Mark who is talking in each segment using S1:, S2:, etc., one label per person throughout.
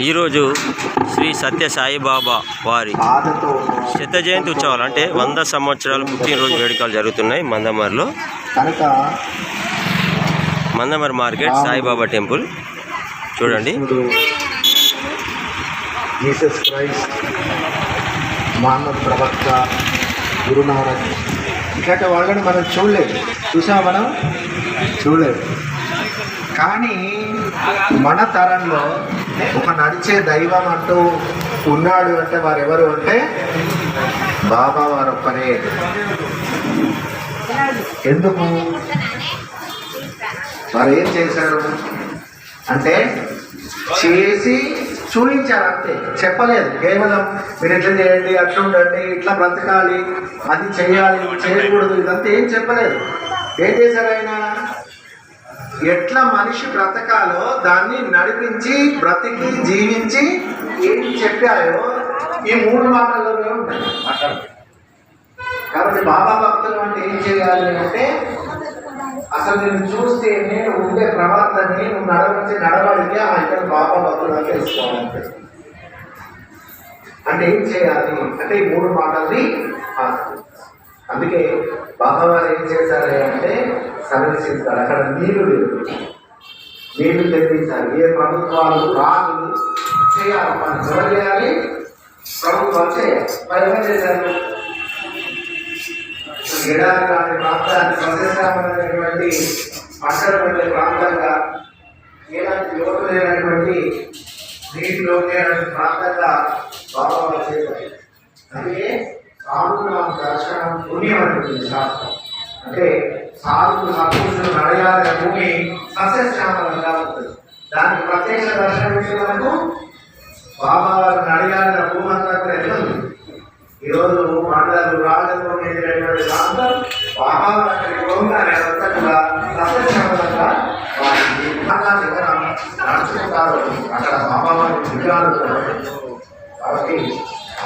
S1: ఈరోజు శ్రీ సత్య సాయిబాబా వారి శత జయంతి ఉత్సవాలు అంటే వంద సంవత్సరాల పుట్టినరోజు వేడుకలు జరుగుతున్నాయి మందమర్లో. Mandamar market Saibaba temple. చూడండి.
S2: జీసస్ క్రైస్ట్ మహమ్మద్ ప్రవక్త గురునానక్ ఇట్లాంటి వాళ్ళని మనం చూడలేదు. చూసామా మనం? చూడలేదు. కానీ మన తరంలో ఒక నడిచే దైవం అంటూ ఉన్నాడు అంటే వారు ఎవరు అంటే బాబా వారు ఒక్కరే ఎందుకు? వారు ఏం చేశారు? అంటే చేసి చూపించారు అంతే. చెప్పలేదు. కేవలం మీరు ఇట్లా చేయండి అట్లా ఉండండి ఇట్లా బ్రతకాలి అది చేయాలి చేయకూడదు ఇదంతా ఏం చెప్పలేదు. ఏం చేశారు ఆయన? ఎట్లా మనిషి బ్రతకాలో దాన్ని నడిపించి బ్రతికి జీవించి ఏం చెప్పాయో ఈ మూడు మాటల్లోనే ఉంటాయి. కాబట్టి బాబా భక్తులు అంటే ఏం చేయాలి అంటే అసలు నేను చూస్తే నేను ఉండే ప్రవర్తనని నువ్వు నడవచ్చే నడవడితే ఆ ఇక్కడ బాబా భక్తులు తెలుసుకోవాలి తెలుసుకోవాలంటే అంటే ఏం చేయాలి? అంటే ఈ మూడు మాటల్ని అందుకే బాబావారు ఏం చేశారు అంటే సర్వీసిస్తారు అక్కడ నీళ్ళు లేదు నీళ్ళు తెప్పించాలి. ఏ ప్రభుత్వాలు రాదు. చేయాలి. మనం ఎవరు చేయాలి? ప్రభుత్వాలు చేయాలి. మరి ఎవరు చేశారు? ఎడారి లాంటి ప్రాంతాన్ని సస్యశ్యామలైనటువంటి పంటలు పండే ప్రాంతంగా ఎలాంటి లోటు లేనటువంటి నీటిలో లేనటువంటి ప్రాంతంగా బాబావారు చేశారు. అందుకే సాధువుల దర్శనం పుణ్యం శాస్త్రం అంటే సాధువులు సత్పురుషులు నడయాల భూమి సస్యశ్యామలంగా ఉంటుంది దానికి ప్రత్యక్ష దర్శనం ఇచ్చి మనకు బాబా వారు నడయాల భూమి అంతా కూడా ఎట్లా ఈరోజు మండలు రాజులు ఎదిరినటువంటి బాబా అక్కడికి పోగానే అదంతా కూడా సస్యశ్యామలంగా వారికి బాగా దగ్గర నడుచుకుంటారు అక్కడ బాబా వారి విగ్రహాలు కూడా ఉన్నాయి. కాబట్టి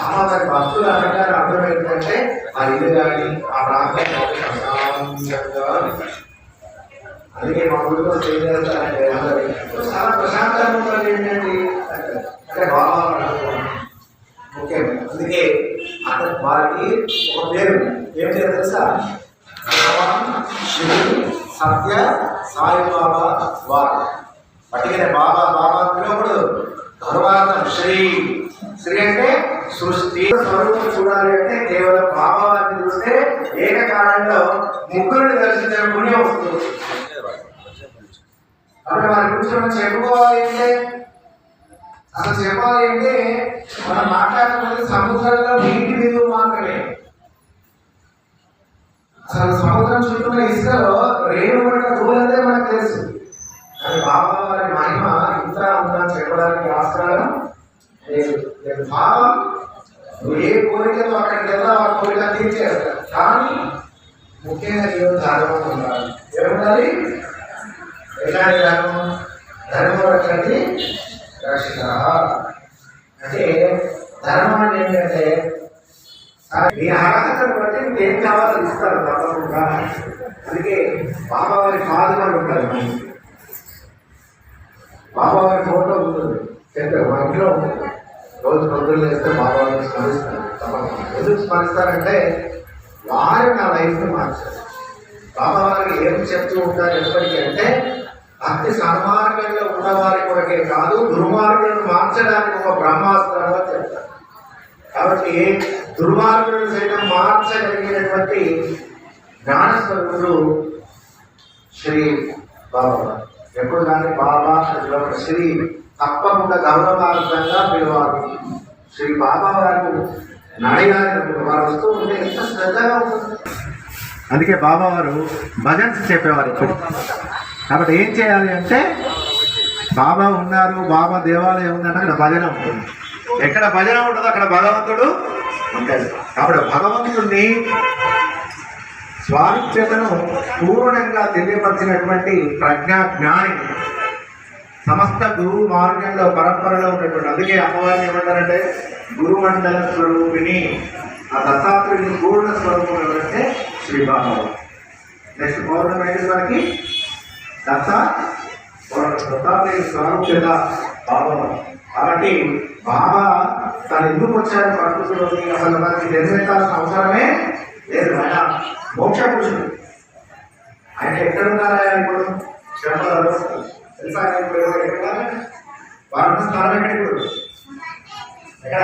S2: బాబా భక్తులు అనగానే అర్థం ఏంటంటే ఆ ఇల్లు కానీ ఆ ప్రాంతం ప్రశాంతంగా అందుకే మా ఊళ్ళో చేయాలంటే చాలా ప్రశాంతంగా ఉంటుంది ఏంటండి అంటే బాబా ఓకే అందుకే అతని వారికి ఒక పేరు ఏం పేరు తెలుసా? భగవాన్ శ్రీ సత్య సాయిబాబా వారు. పట్టుకనే బాబా బాబా పిలవకూడదు తర్వాత శ్రీ. శ్రీ అంటే సృష్టి స్వరూపం చూడాలి అంటే కేవలం బాబా చూస్తే ఏకకాలంలో ముగ్గురిని దర్శించిన పుణ్యం వస్తుంది. కాబట్టి మన గురించి మనం చెప్పుకోవాలి అంటే అసలు చెప్పాలి అంటే మనం మాట్లాడుతున్నది సముద్రంలో నీటి విలువ మాత్రమే. అసలు సముద్రం చుట్టూ ఉన్న ఇసుకలో రేణు పడిన దూరంతే మనకు తెలుసు. కానీ బాబా వారి మహిమ ఇంత ఉందని చెప్పడానికి ఆస్కారం లేదు. లేదు. నువ్వు ఏ కోరికతో అక్కడికి వెళ్తావు ఆ కోరిక తీర్చేస్తావు కానీ ముఖ్యంగా నీవు ధర్మం ఉండాలి. ఏముండాలి? ఎలాంటి ధర్మం? ధర్మం రక్షణకి రక్షణ అంటే ధర్మం అంటే ఏంటంటే మీ అర్హతను బట్టి మీకు ఏం కావాలో ఇస్తారు తప్పకుండా. అందుకే బాబావారి పాదలు ఉంటారు బాబావారి ఫోటో ఉంటుంది. సెంటర్ మా ఇంట్లో ఉంటుంది. రోజు పొద్దున్న వేస్తే బాబావారిని స్మరిస్తారు. తప్పకుండా. ఎందుకు స్మరిస్తారంటే వారు నా లైఫ్ని మార్చారు. బాబావారికి ఏం చెప్తూ ఉంటారు ఎప్పటికీ అంటే భక్తి సన్మార్గంలో ఉన్నవారి కొరకే కాదు దుర్మార్గులను మార్చడానికి ఒక బ్రహ్మాస్త్రంగా చెప్తారు. కాబట్టి దుర్మార్గులను సైతం మార్చగలిగినటువంటి జ్ఞానస్వరుడు శ్రీ బాబా. ఎప్పుడు కానీ బాబా శ్రీ తప్పకుండా గౌరవార్థంగా పిలవాలి. శ్రీ బాబా వారు నడయాలి వారు వస్తూ ఉంటే ఎంత శ్రద్ధగా ఉంటుంది. అందుకే బాబా వారు భజన్స్ చెప్పేవారు ఇప్పుడు కాబట్టి ఏం చేయాలి అంటే బాబా ఉన్నారు బాబా దేవాలయం ఉందంటే అక్కడ భజన ఉంటుంది. ఎక్కడ భజన ఉంటుందో అక్కడ భగవంతుడు ఉంటాడు. కాబట్టి భగవంతుడిని స్వామిత్యతను పూర్ణంగా తెలియపరిచినటువంటి ప్రజ్ఞా జ్ఞాని సమస్త గురువు మార్గంలో పరంపరలో ఉన్నటువంటి అందుకే అమ్మవారిని ఏమంటారంటే గురుమండల స్వరూపిణి ఆ దత్తాత్రేయుని పూర్ణ స్వరూపం ఎవరంటే శ్రీ నెక్స్ట్ పౌర్ణమి అయితే మనకి దత్త దత్తాత్రేయ స్వరూపత భావం కాబట్టి బాబా తను ఎందుకు వచ్చారు ప్రకృతిలోకి అసలు మనకి నిర్ణయించాల్సిన అవసరమే లేదు ఆయన మోక్ష పురుషుడు ఆయన ఎక్కడ ఉన్నారా ఇప్పుడు? శ్రమలలో తెలుసా ఇప్పుడు ఎక్కడ ఉన్నారు? వారి స్థానం ఎక్కడ ఇప్పుడు ఎక్కడ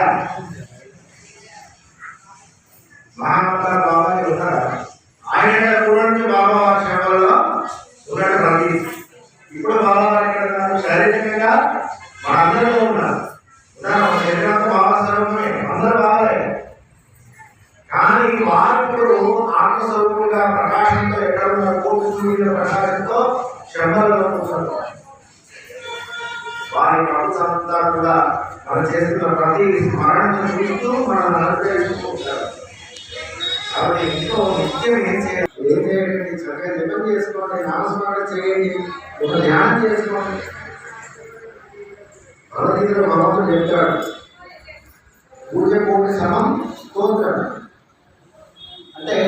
S2: మహామంత్ర బాబా అని ఆయన చూడండి బాబా వారి ఉన్నాడు రవి ఇప్పుడు బాబా ఎక్కడ ఉన్నారు శారీరకంగా మన అందరిలో ఉన్నారు ఉన్నారు శరీరంతో బాబా సర్వమే అందరూ బాబాలే కానీ వారు ఇప్పుడు ప్రకాశంతో ఎక్కడ ఉన్నారు కోటి సూర్యుల ప్రకాశంతో శ్రమలలో కూర్చుంటారు వారి మనసంతా కూడా మనం చేస్తున్న ప్రతి స్మరణను చూస్తూ మనం అనుగ్రహిస్తూ ఉంటారు కాబట్టి ఇంట్లో నిత్యం ఏం చేయాలి? ఏం చేయండి చక్కగా జపం చేసుకోండి నామస్మరణ చేయండి ఒక ధ్యానం చేసుకోండి. భగవద్గీతలో భగవంతుడు చెప్తాడు పూజ కోటి సమం స్తోత్రం. అంటే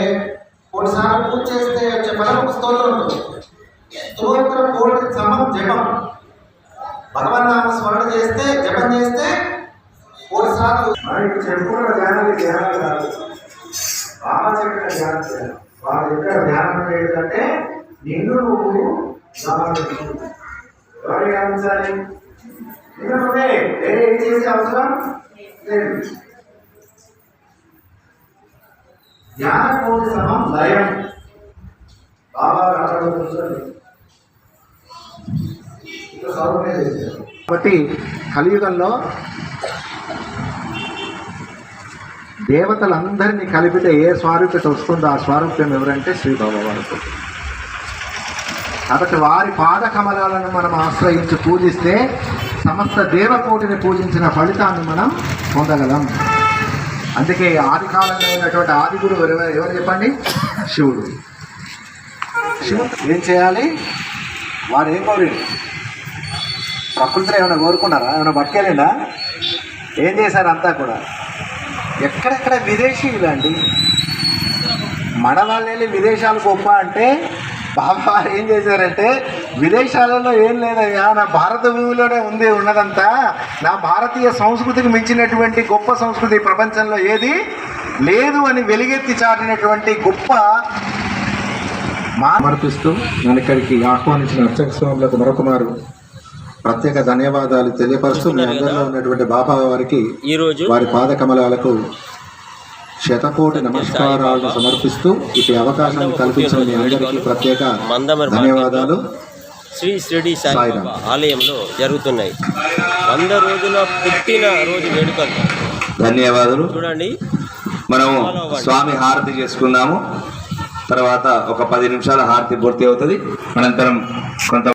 S2: కొన్నిసార్లు పూజ చేస్తే వచ్చే ఫలం ఒక స్తోత్రం ఉంటుంది. స్తోత్రం కోటి సమం జపం. భగవన్ నామ స్మరణ చేస్తే జపం చేస్తే కోటిసార్లు చెప్పుకున్న ధ్యానం ధ్యానం కాదు బాబా చెప్పిన ధ్యానం చేయాలి. వారు చెప్పిన ధ్యానం ఏంటంటే నిన్ను నువ్వు గమనించు ఎవరు గమనించాలి నిన్ను నువ్వే. వేరే ఏం చేసే అవసరం? లేదు. ధ్యాన సమం లయం బాబా అక్కడ కూర్చొని కాబట్టి కలియుగంలో దేవతలందరినీ కలిపితే ఏ స్వారూప్యత వస్తుందో ఆ స్వారూప్యం ఎవరంటే శ్రీ వారికి కాబట్టి వారి పాదకమలాలను మనం ఆశ్రయించి పూజిస్తే సమస్త దేవకోటిని పూజించిన ఫలితాన్ని మనం పొందగలం. అందుకే ఆది కాలంలో ఉన్నటువంటి ఆది గురువు ఎవరు ఎవరు చెప్పండి? శివుడు. శివుడు ఏం చేయాలి? వారు ఏం కోరిడు ప్రకృతిలో ఏమైనా కోరుకున్నారా ఏమైనా పట్టుకెళ్ళిందా ఏం చేశారు అంతా కూడా? ఎక్కడెక్కడ విదేశీయులు అండి మన వెళ్ళి విదేశాలు గొప్ప అంటే బాబా ఏం చేశారంటే విదేశాలలో ఏం లేదయ్యా నా భారత భూమిలోనే ఉంది ఉన్నదంతా. నా భారతీయ సంస్కృతికి మించినటువంటి గొప్ప సంస్కృతి ప్రపంచంలో ఏది లేదు అని వెలుగెత్తి చాటినటువంటి గొప్ప మా
S3: సమర్పిస్తూ నన్ను ఇక్కడికి ఆహ్వానించిన అర్చక స్వాములకు మరొకమారు ప్రత్యేక ధన్యవాదాలు తెలియపరుస్తూ మీ అందరిలో ఉన్నటువంటి బాబా వారికి
S1: ఈ రోజు
S3: వారి పాద కమలాలకు శతకోటి నమస్కారాలను సమర్పిస్తూ ఇటు అవకాశాన్ని కల్పించిన మీ అందరికీ ప్రత్యేక ధన్యవాదాలు.
S1: శ్రీ షిరిడి సాయిబాబా ఆలయంలో జరుగుతున్నాయి. వంద రోజుల పుట్టిన రోజు వేడుకలు.
S4: ధన్యవాదాలు.
S1: చూడండి.
S4: మనము స్వామి హారతి చేసుకుందాము తర్వాత ఒక పది నిమిషాల హారతి పూర్తి అవుతుంది. అనంతరం కొంత